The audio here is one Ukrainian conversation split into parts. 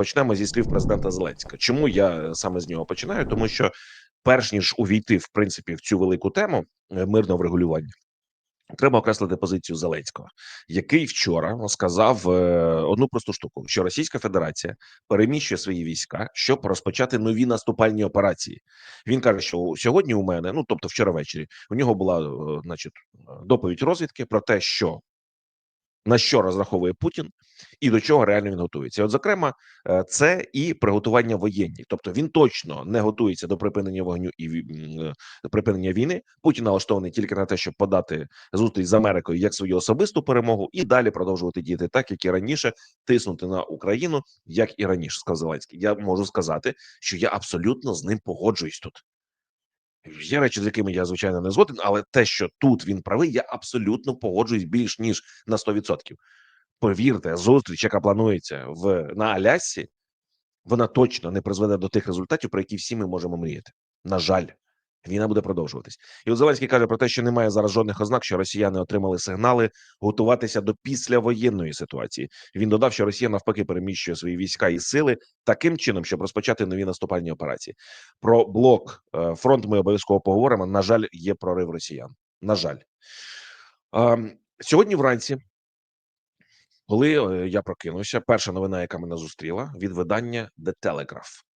Почнемо зі слів президента Зеленського. Чому я саме з нього починаю? Тому що перш ніж увійти в принципі в цю велику тему е, мирного врегулювання, треба окреслити позицію Зеленського, який вчора сказав е, одну просту штуку: що Російська Федерація переміщує свої війська, щоб розпочати нові наступальні операції. Він каже, що сьогодні у мене, ну тобто вчора ввечері, у нього була, е, значить, доповідь розвідки про те, що на що розраховує Путін і до чого реально він готується. От, зокрема, е, це і приготування воєнні, тобто він точно не готується до припинення вогню і е, припинення війни. Путін налаштований тільки на те, щоб подати зустріч з Америкою як свою особисту перемогу, і далі продовжувати діяти так, як і раніше, тиснути на Україну, як і раніше. Сказав Зеленський. Я можу сказати, що я абсолютно з ним погоджуюсь тут. Є речі, з якими я звичайно не згоден, але те, що тут він правий, я абсолютно погоджуюсь більш ніж на 100%. Повірте, зустріч, яка планується в на Алясі, вона точно не призведе до тих результатів, про які всі ми можемо мріяти. На жаль, війна буде продовжуватись. І от Зеленський каже про те, що немає зараз жодних ознак, що росіяни отримали сигнали готуватися до післявоєнної ситуації. Він додав, що Росія навпаки переміщує свої війська і сили таким чином, щоб розпочати нові наступальні операції. Про блок е, фронт ми обов'язково поговоримо. На жаль, є прорив росіян. На жаль, Ем, сьогодні вранці, коли е, я прокинувся, перша новина, яка мене зустріла, від видання The Telegraph.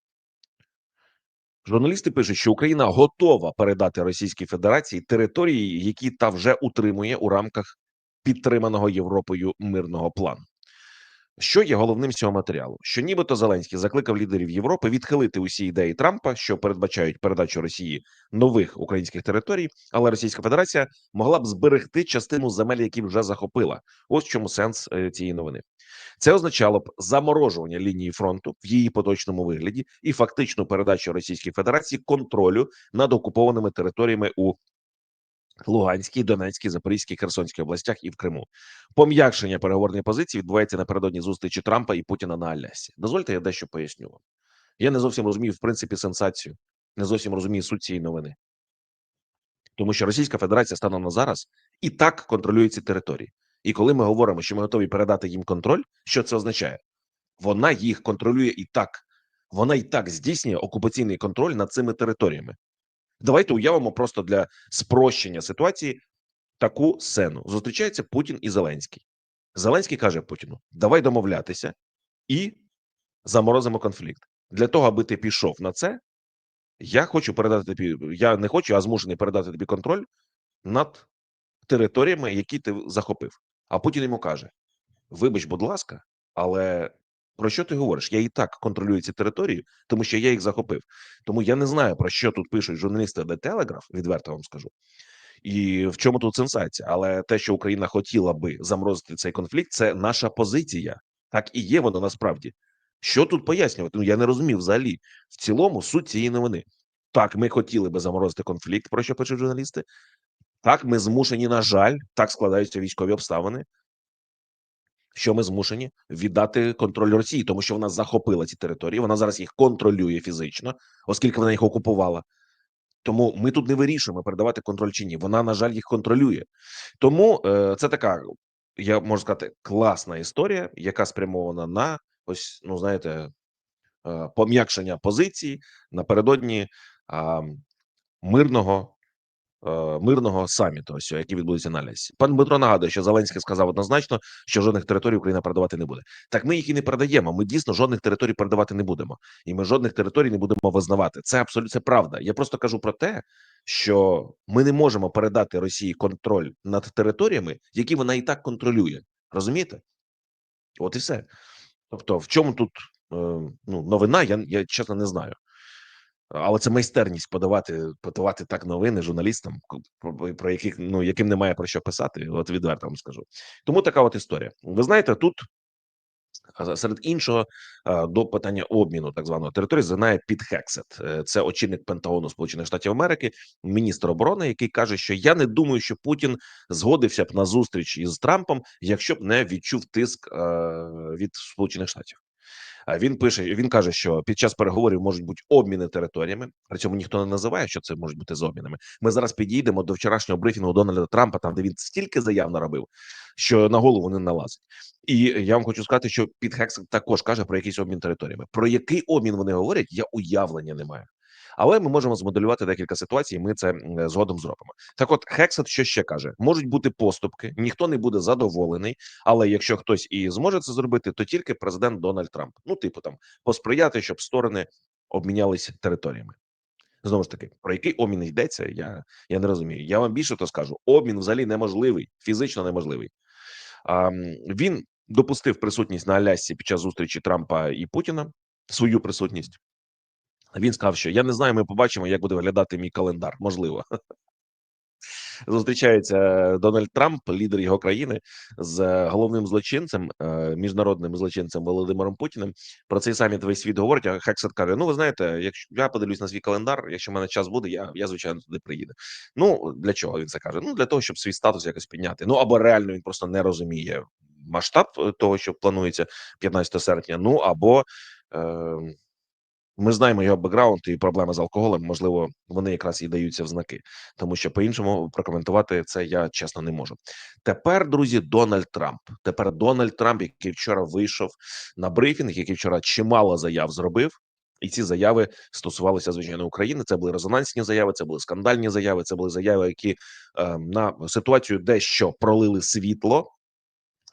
Журналісти пишуть, що Україна готова передати Російській Федерації території, які та вже утримує у рамках підтриманого Європою мирного плану. Що є головним цього матеріалу? Що нібито Зеленський закликав лідерів Європи відхилити усі ідеї Трампа, що передбачають передачу Росії нових українських територій, але Російська Федерація могла б зберегти частину земель, які вже захопила. Ось в чому сенс е, цієї новини. Це означало б заморожування лінії фронту в її поточному вигляді і фактичну передачу Російській Федерації контролю над окупованими територіями у Луганській, Донецькій, Запорізькій, Херсонській областях і в Криму. Пом'якшення переговорної позиції відбувається напередодні зустрічі Трампа і Путіна на Алясі. Дозвольте, я дещо поясню вам. Я не зовсім розумію, в принципі, сенсацію, не зовсім розумію суть цієї новини. Тому що Російська Федерація станом на зараз і так контролює ці території. І коли ми говоримо, що ми готові передати їм контроль, що це означає? Вона їх контролює і так. Вона і так здійснює окупаційний контроль над цими територіями. Давайте уявимо просто для спрощення ситуації таку сцену. Зустрічається Путін і Зеленський. Зеленський каже Путіну: давай домовлятися і заморозимо конфлікт. Для того, аби ти пішов на це, я хочу передати тобі. Я не хочу, а змушений передати тобі контроль над територіями, які ти захопив. А Путін йому каже: Вибач, будь ласка, але про що ти говориш? Я і так контролюю ці території, тому що я їх захопив. Тому я не знаю про що тут пишуть журналісти The Telegraph, відверто вам скажу. І в чому тут сенсація? Але те, що Україна хотіла би заморозити цей конфлікт, це наша позиція. Так і є воно насправді. Що тут пояснювати? Ну я не розумів взагалі в цілому суть цієї новини. Так, ми хотіли би заморозити конфлікт, про що пишуть журналісти. Так, ми змушені, на жаль, так складаються військові обставини, що ми змушені віддати контроль Росії, тому що вона захопила ці території. Вона зараз їх контролює фізично, оскільки вона їх окупувала. Тому ми тут не вирішуємо передавати контроль чи ні. Вона, на жаль, їх контролює. Тому е, це така, я можу сказати, класна історія, яка спрямована на ось, ну знаєте, е, пом'якшення позиції напередодні е, мирного. Е, Мирного саміту, ось, який відбудеться на Лясі. Пан Дмитро нагадує, що Зеленський сказав однозначно, що жодних територій Україна передавати не буде. Так ми їх і не передаємо. Ми дійсно жодних територій передавати не будемо, і ми жодних територій не будемо визнавати. Це абсолютно правда. Я просто кажу про те, що ми не можемо передати Росії контроль над територіями, які вона і так контролює. Розумієте? От і все. Тобто, в чому тут е, ну, новина, я, я чесно не знаю. Але це майстерність подавати, подавати так новини журналістам, про, яких ну яким немає про що писати. От відверто вам скажу. Тому така от історія. Ви знаєте, тут серед іншого до питання обміну так званого території знає Піт Хексет. Е, Це очільник Пентагону Сполучених Штатів Америки, міністр оборони, який каже, що я не думаю, що Путін згодився б на зустріч із Трампом, якщо б не відчув тиск е, від Сполучених Штатів. Він пише: він каже, що під час переговорів можуть бути обміни територіями. При цьому ніхто не називає, що це можуть бути з обмінами. Ми зараз підійдемо до вчорашнього брифінгу Дональда Трампа, там де він стільки заяв наробив, що на голову не налазить. І я вам хочу сказати, що під Хекс також каже про якийсь обмін територіями. Про який обмін вони говорять, я уявлення не маю. Але ми можемо змоделювати декілька ситуацій. і Ми це згодом зробимо. Так, от Хексет що ще каже: можуть бути поступки, ніхто не буде задоволений. Але якщо хтось і зможе це зробити, то тільки президент Дональд Трамп. Ну, типу, там посприяти, щоб сторони обмінялись територіями. Знову ж таки, про який обмін йдеться, я я не розумію. Я вам більше то скажу: обмін взагалі неможливий, фізично неможливий. А, він допустив присутність на Алясці під час зустрічі Трампа і Путіна, свою присутність. Він сказав, що я не знаю, ми побачимо, як буде виглядати мій календар. Можливо, зустрічається Дональд Трамп, лідер його країни, з головним злочинцем, е, міжнародним злочинцем Володимиром Путіним. Про цей саміт весь світ говорить. А Хексет каже: Ну, ви знаєте, якщо я подивлюсь на свій календар, якщо в мене час буде, я я звичайно туди приїду. Ну для чого він це каже? Ну для того, щоб свій статус якось підняти. Ну або реально він просто не розуміє масштаб е, того, що планується 15 серпня. Ну або е, ми знаємо його бекграунд і проблеми з алкоголем. Можливо, вони якраз і даються в знаки, тому що по-іншому прокоментувати це я чесно не можу. Тепер, друзі, Дональд Трамп. Тепер Дональд Трамп, який вчора вийшов на брифінг, який вчора чимало заяв зробив. І ці заяви стосувалися звичайно України. Це були резонансні заяви, це були скандальні заяви. Це були заяви, які е, на ситуацію дещо пролили світло.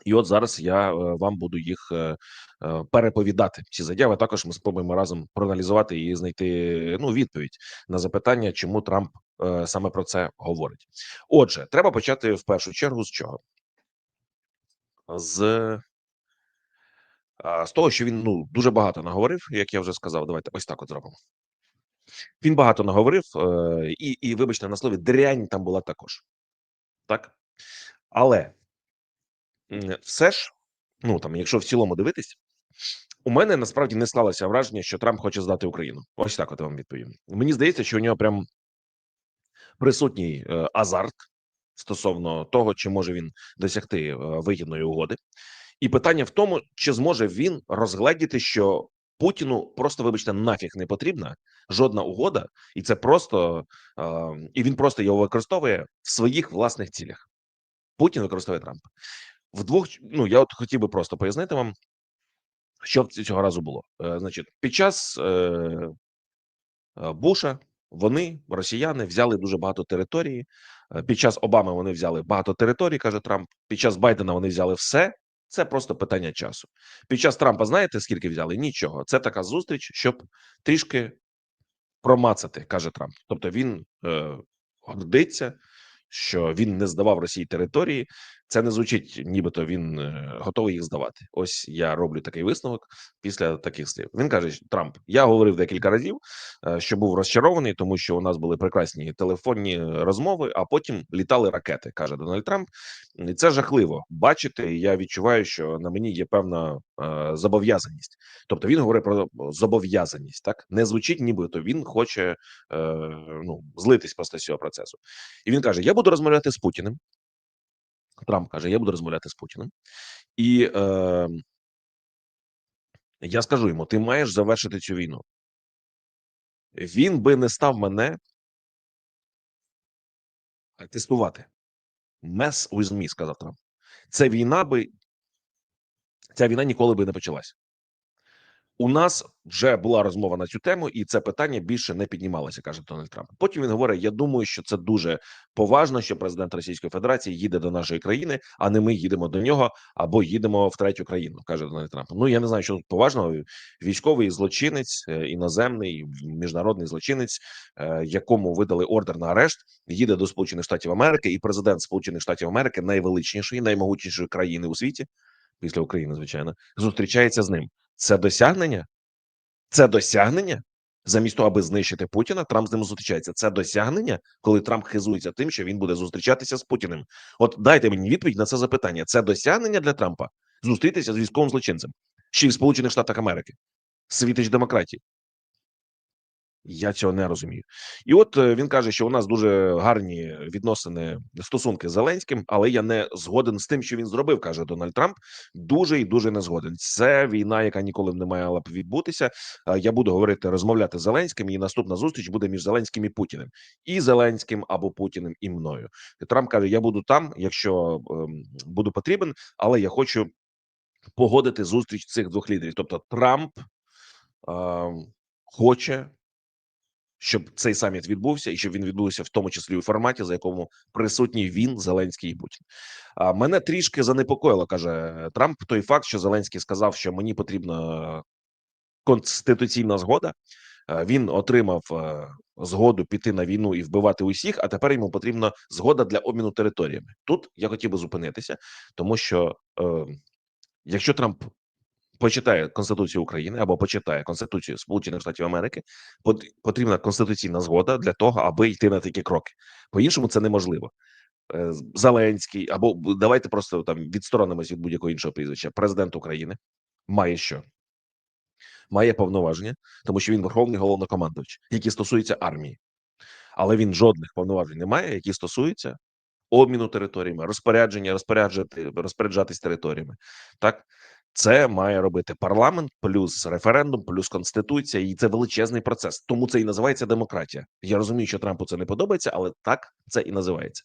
І от зараз я е, вам буду їх е, е, переповідати. Ці заяви також ми спробуємо разом проаналізувати і знайти ну відповідь на запитання, чому Трамп саме про це говорить. Отже, треба почати в першу чергу з чого? З з того, що він ну дуже багато наговорив, як я вже сказав. Давайте ось так от зробимо. Він багато наговорив, і, і вибачте, на слові дрянь там була також, так але все ж, ну там, якщо в цілому дивитись, у мене насправді не склалося враження, що Трамп хоче здати Україну. Ось так от я вам відповім. Мені здається, що у нього прям присутній е, азарт стосовно того, чи може він досягти е, вигідної угоди, і питання в тому, чи зможе він розгледіти, що Путіну просто, вибачте, нафіг не потрібна жодна угода, і це просто е, і він просто його використовує в своїх власних цілях. Путін використовує Трампа вдвох. Ну я от хотів би просто пояснити вам, що цього разу було. Е, значить, під час е, е, Буша вони, росіяни, взяли дуже багато території. Під час Обами вони взяли багато територій, каже Трамп. Під час Байдена вони взяли все. Це просто питання часу. Під час Трампа знаєте скільки взяли? Нічого. Це така зустріч, щоб трішки промацати, каже Трамп. Тобто він е, гордиться, що він не здавав Росії території. Це не звучить, нібито він е, готовий їх здавати. Ось я роблю такий висновок після таких слів. Він каже: Трамп, я говорив декілька разів, е, що був розчарований, тому що у нас були прекрасні телефонні розмови, а потім літали ракети, каже Дональд Трамп. І це жахливо бачити. Я відчуваю, що на мені є певна е, зобов'язаність. Тобто він говорить про зобов'язаність. Так не звучить, нібито він хоче е, ну злитись просто з цього процесу. І він каже: Я буду розмовляти з Путіним. Трамп каже: Я буду розмовляти з Путіним, і е, я скажу йому: ти маєш завершити цю війну. Він би не став мене тестувати. Mess with me, сказав Трамп. Це війна би ця війна ніколи би не почалась. У нас вже була розмова на цю тему, і це питання більше не піднімалося, каже Дональд Трамп. Потім він говорить: Я думаю, що це дуже поважно, що президент Російської Федерації їде до нашої країни, а не ми їдемо до нього або їдемо в третю країну. каже Дональд Трамп. Ну я не знаю, що тут поважного військовий злочинець, е, іноземний міжнародний злочинець, е, якому видали ордер на арешт, їде до Сполучених Штатів Америки, і президент Сполучених Штатів Америки найвеличнішої, наймогутнішої країни у світі після України, звичайно, зустрічається з ним. Це досягнення? Це досягнення? Замість того, аби знищити Путіна, Трамп з ним зустрічається. Це досягнення, коли Трамп хизується тим, що він буде зустрічатися з Путіним. От дайте мені відповідь на це запитання. Це досягнення для Трампа зустрітися з військовим злочинцем ще й в Сполучених Штатах Америки, світич демократії. Я цього не розумію, і от е, він каже, що у нас дуже гарні відносини стосунки з Зеленським, але я не згоден з тим, що він зробив, каже Дональд Трамп. Дуже і дуже не згоден. Це війна, яка ніколи не мала б відбутися. Я буду говорити, розмовляти з Зеленським. І наступна зустріч буде між Зеленським і Путіним, і Зеленським або Путіним і мною. Трамп каже: Я буду там, якщо ем, буду потрібен, але я хочу погодити зустріч цих двох лідерів. Тобто Трамп е, хоче, щоб цей саміт відбувся, і щоб він відбувся в тому числі у форматі, за якому присутній він, Зеленський і Путін. А мене трішки занепокоїло, каже Трамп, той факт, що Зеленський сказав, що мені потрібна конституційна згода. Він отримав е, згоду піти на війну і вбивати усіх. А тепер йому потрібна згода для обміну територіями. Тут я хотів би зупинитися, тому що е, якщо Трамп почитає Конституцію України або почитає Конституцію Сполучених Штатів Америки, потрібна конституційна згода для того, аби йти на такі кроки. По іншому це неможливо. Е, Зеленський або давайте просто там відсторонимось від будь-якого іншого прізвища. Президент України має що? Має повноваження, тому що він верховний головнокомандувач, які стосуються армії, але він жодних повноважень не має, які стосуються обміну територіями, розпорядження, розпоряджати розпоряджатись територіями. Так це має робити парламент, плюс референдум, плюс конституція, і це величезний процес. Тому це і називається демократія. Я розумію, що Трампу це не подобається, але так це і називається.